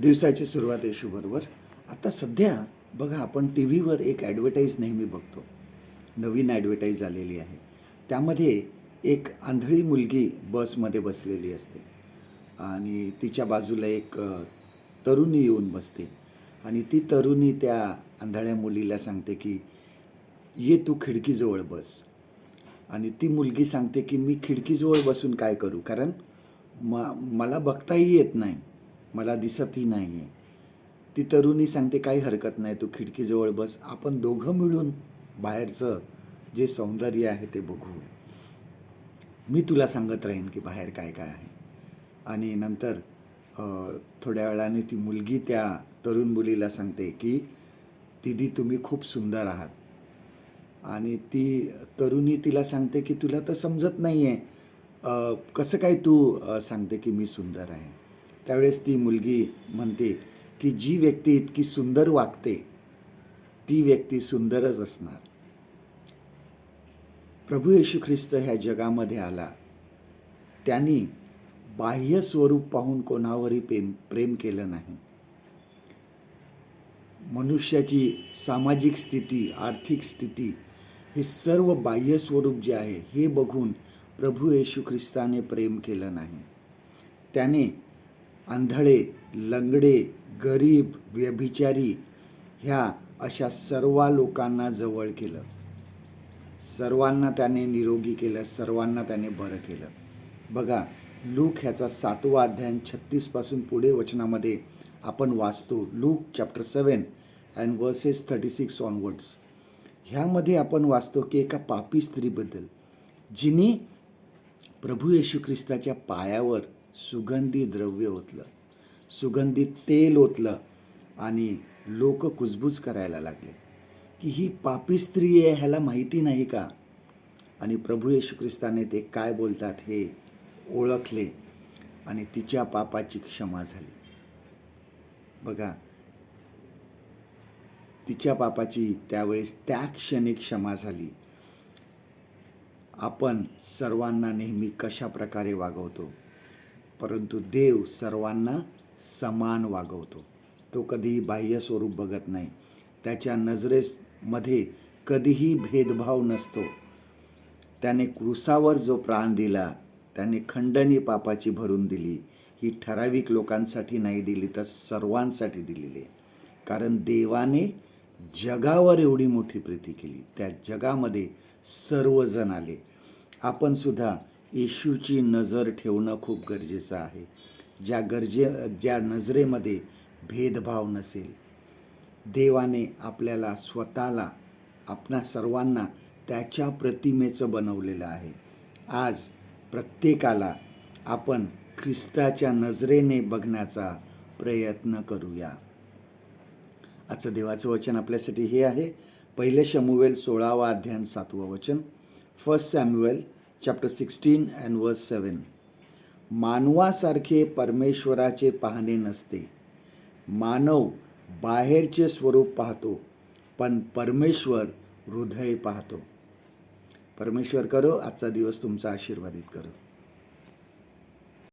दिवसाची सुरुवात येशूबरोबर आता सध्या बघा आपण टी व्हीवर एक ॲडव्हर्टाईज नेहमी बघतो. नवीन ॲडव्हर्टाईज आलेली आहे. त्यामध्ये एक आंधळी मुलगी बसमध्ये बसलेली असते. आणि तिच्या बाजूला एक तरुणी येऊन बसते. आणि ती तरुणी त्या आंधळ्या मुलीला सांगते की ये तू खिडकीजवळ बस. आणि ती मुलगी सांगते की मी खिडकीजवळ बसून काय करू? कारण म मला बघताही येत नाही. मला दिसतही नाही आहे ती तरुणी सांगते काही हरकत नाही तू खिडकीजवळ बस. आपण दोघं मिळून बाहेरचं जे सौंदर्य आहे ते बघू मी तुला सांगत राहीन की बाहेर काय काय आहे. आणि नंतर थोड्या वेळाने ती मुलगी त्या तरुण मुलीला सांगते की दिदी तुम्ही खूप सुंदर आहात. आणि ती तरुणी तिला सांगते की तुला तर समजत नाही आहे कसं काय तू सांगते की मी सुंदर आहे? त्यावेळेस ती मुलगी म्हणते की जी व्यक्ती इतकी सुंदर वागते ती व्यक्ती सुंदरच असणार. प्रभू येशू ख्रिस्त ह्या जगामध्ये आला. त्यांनी बाह्य स्वरूप पाहून कोणावरही प्रेम प्रेम केलं नाही. मनुष्याची सामाजिक स्थिती आर्थिक स्थिती हे सर्व बाह्य स्वरूप जे आहे हे बघून प्रभू येशू ख्रिस्ताने प्रेम केलं नाही. त्याने आंधळे लंगडे गरीब व्यभिचारी ह्या अशा सर्व लोकांना जवळ केलं. सर्वांना त्याने निरोगी केलं सर्वांना त्याने बरं केलं. बघा लूक ह्याचा सातवा अध्याय छत्तीसपासून पुढे वचनामध्ये आपण वाचतो. Luke chapter seven and verses thirty six onwards ह्यामध्ये आपण वाचतो की एका पापी स्त्रीबद्दल जिने प्रभू येशू ख्रिस्ताच्या पायावर सुगंधी द्रव्य ओतलं. सुगंधी तेल ओतलं आणि लोक कुजबूज करायला लागले. की ही पापी स्त्री आहे ह्याला माहिती नाही का? आणि प्रभू येशू ख्रिस्ताने ते काय बोलतात हे ओळखले आणि तिच्या पापाची क्षमा झाली. बघा तिच्या पापाची त्यावेळेस त्या क्षणी क्षमा झाली. आपण सर्वांना नेहमी कशा प्रकारे वागवतो? परंतु देव सर्वांना समान वागवतो. तो कधीही बाह्य स्वरूप बघत नाही. त्याच्या नजरेमध्ये कधीही भेदभाव नसतो. त्याने क्रुसावर जो प्राण दिला त्याने खंडणी पापाची भरून दिली. ही ठराविक लोकांसाठी नाही दिली तर सर्वांसाठी दिलेली आहे. कारण देवाने जगावर एवढी मोठी प्रीती केली. त्या जगामध्ये सर्वजण आले. आपणसुद्धा येशूची नजर ठेवणं खूप गरजेचं आहे. ज्या गरजे ज्या नजरेमध्ये भेदभाव नसेल देवाने आपल्याला स्वतःला आपणा सर्वांना त्याच्या प्रतिमेचं बनवलेलं आहे. आज प्रत्येकाला आपण ख्रिस्ताच्या नजरेने बघण्याचा प्रयत्न करूया. आजचं देवाचं वचन आपल्यासाठी हे आहे. पहिले शमुवेल सोळावा अध्यान सातवं वचन. First Samuel chapter sixteen and verse seven मानवासारखे परमेश्वराचे पाहणे नसते. मानव बाहेरचे स्वरूप पाहतो पण परमेश्वर हृदय पाहतो. परमेश्वर करो आजचा दिवस तुमचा आशीर्वादित करो.